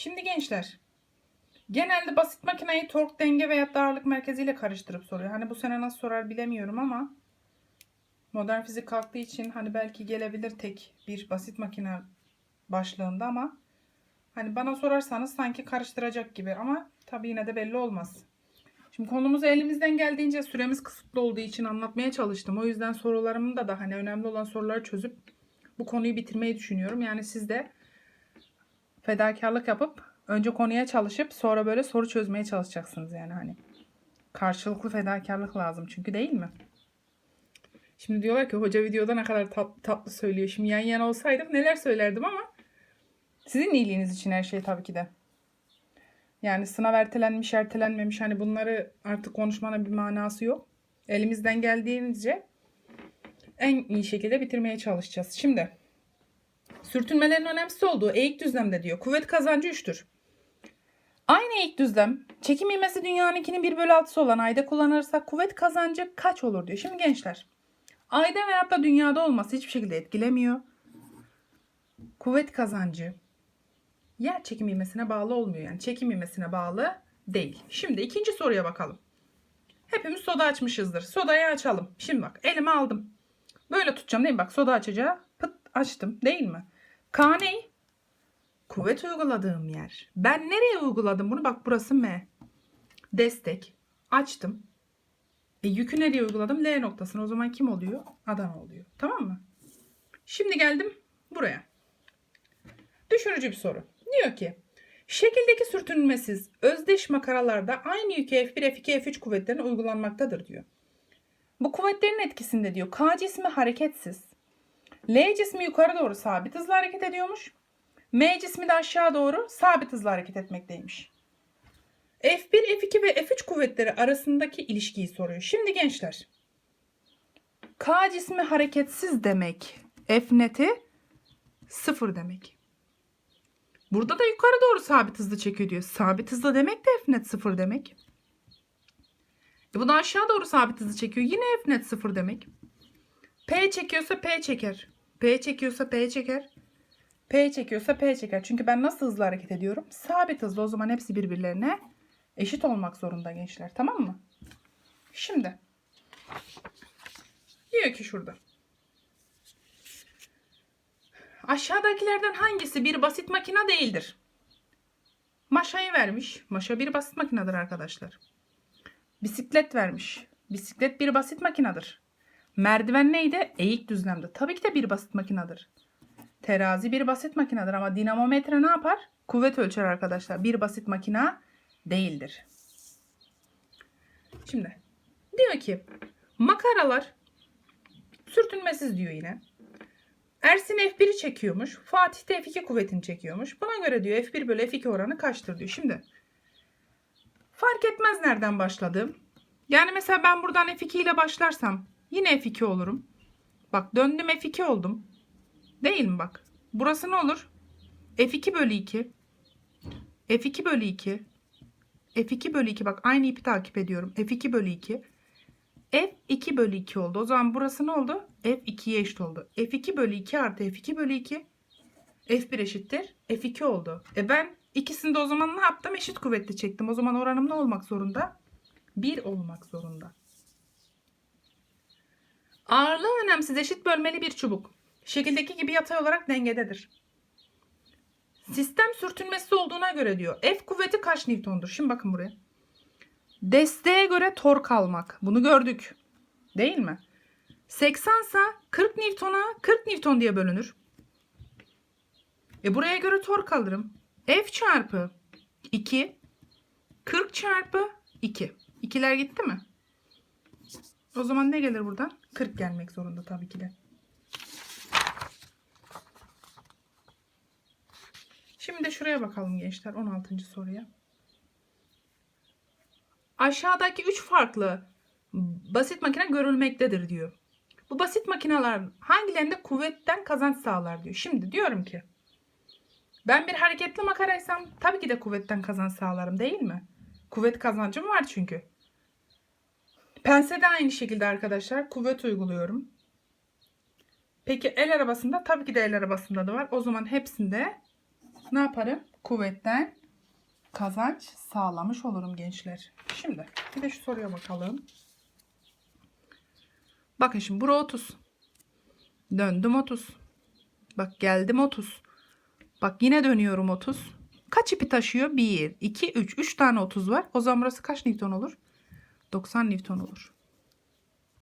Şimdi gençler. Genelde basit makineyi tork denge veya da ağırlık merkeziyle karıştırıp soruyor. Hani bu sene nasıl sorar bilemiyorum ama modern fizik kalktığı için hani belki gelebilir tek bir basit makine başlığında ama hani bana sorarsanız sanki karıştıracak gibi ama tabii yine de belli olmaz. Şimdi konumuzu elimizden geldiğince süremiz kısıtlı olduğu için anlatmaya çalıştım. O yüzden sorularımın da da hani önemli olan soruları çözüp bu konuyu bitirmeyi düşünüyorum. Yani siz de fedakarlık yapıp önce konuya çalışıp sonra böyle soru çözmeye çalışacaksınız yani hani. Karşılıklı fedakarlık lazım çünkü değil mi? Şimdi diyorlar ki hoca videoda ne kadar tat- tatlı söylüyor. Şimdi yan yana olsaydık neler söylerdim ama sizin iyiliğiniz için her şey tabii ki de. Yani sınav ertelenmiş, ertelenmemiş hani bunları artık konuşmanın bir manası yok. Elimizden geldiğince en iyi şekilde bitirmeye çalışacağız. Şimdi sürtünmelerin önemsiz olduğu eğik düzlemde diyor. Kuvvet kazancı 3'tür. Aynı eğik düzlem çekim ivmesi dünyanınkinin 1 bölü 6'sı olan ayda kullanırsak kuvvet kazancı kaç olur diyor. Şimdi gençler ayda veyahut da dünyada olması hiçbir şekilde etkilemiyor. Kuvvet kazancı yer çekim ivmesine bağlı olmuyor. Yani çekim ivmesine bağlı değil. Şimdi ikinci soruya bakalım. Hepimiz soda açmışızdır. Sodayı açalım. Şimdi bak elime aldım. Böyle tutacağım değil mi? Bak soda açacağı açtım değil mi? K ne? Kuvvet uyguladığım yer. Ben nereye uyguladım bunu? Bak burası M. Destek. Açtım. E, yükü nereye uyguladım? L noktasına. O zaman kim oluyor? Adana oluyor. Tamam mı? Şimdi geldim buraya. Düşürücü bir soru. Diyor ki şekildeki sürtünmesiz özdeş makaralarda aynı yükü F1, F2, F3 kuvvetlerine uygulanmaktadır diyor. Bu kuvvetlerin etkisinde diyor K cismi hareketsiz. L cismi yukarı doğru sabit hızla hareket ediyormuş. M cismi de aşağı doğru sabit hızla hareket etmekteymiş. F1, F2 ve F3 kuvvetleri arasındaki ilişkiyi soruyor. Şimdi gençler. K cismi hareketsiz demek. F neti sıfır demek. Burada da yukarı doğru sabit hızlı çekiyor diyor. Sabit hızlı demek de F net sıfır demek. E bu da aşağı doğru sabit hızlı çekiyor. Yine F net sıfır demek. P çekiyorsa P çeker. P çekiyorsa P çeker. P çekiyorsa P çeker. Çünkü ben nasıl hızlı hareket ediyorum? Sabit hızlı. O zaman hepsi birbirlerine eşit olmak zorunda gençler. Tamam mı? Şimdi. Diyor ki şurada. Aşağıdakilerden hangisi bir basit makina değildir? Maşayı vermiş. Maşa bir basit makinedir arkadaşlar. Bisiklet vermiş. Bisiklet bir basit makinedir. Merdiven neydi? Eğik düzlemde. Tabii ki de bir basit makinedir. Terazi bir basit makinedir ama dinamometre ne yapar? Kuvvet ölçer arkadaşlar. Bir basit makina değildir. Şimdi diyor ki makaralar sürtünmesiz diyor yine. Ersin F1'i çekiyormuş. Fatih de F2 kuvvetini çekiyormuş. Buna göre diyor F1 bölü F2 oranı kaçtır diyor. Şimdi fark etmez nereden başladım. Yani mesela ben buradan F2 ile başlarsam yine F2 olurum. Bak döndüm F2 oldum. Değil mi bak? Burası ne olur? F2 bölü 2. F2 bölü 2. F2 bölü 2 bak aynı ipi takip ediyorum. F2 bölü 2. F2 bölü 2 oldu. O zaman burası ne oldu? F2'ye eşit oldu. F2 bölü 2 artı F2 bölü 2 F1 eşittir. F2 oldu. E ben ikisini de o zaman ne yaptım? Eşit kuvvetli çektim. O zaman oranım ne olmak zorunda? 1 olmak zorunda. Ağırlığı önemsiz eşit bölmeli bir çubuk. Şekildeki gibi yatay olarak dengededir. Sistem sürtünmesi olduğuna göre diyor. F kuvveti kaç Newton'dur? Şimdi bakın buraya. Desteğe göre tork almak. Bunu gördük. Değil mi? 80 ise 40 Newton'a 40 Newton diye bölünür. E buraya göre tork alırım. F çarpı 2 40 çarpı 2. İkiler gitti mi? O zaman ne gelir buradan? 40 gelmek zorunda tabii ki de. Şimdi şuraya bakalım gençler 16. soruya. Aşağıdaki 3 farklı basit makine görülmektedir diyor. Bu basit makineler hangilerinde kuvvetten kazanç sağlar diyor. Şimdi diyorum ki ben bir hareketli makaraysam tabii ki de kuvvetten kazanç sağlarım değil mi? Kuvvet kazancım var çünkü. Pense de aynı şekilde arkadaşlar kuvvet uyguluyorum. Peki el arabasında tabii ki de el arabasında da var. O zaman hepsinde ne yaparım? kuvvetten kazanç sağlamış olurum gençler. Şimdi bir de şu soruya bakalım. Bakın şimdi bura 30. Döndüm 30. Bak geldim 30. Bak yine dönüyorum 30. Kaç ipi taşıyor? 1, 2, 3. 3 tane 30 var. O zaman burası kaç Newton olur? 90 Newton olur.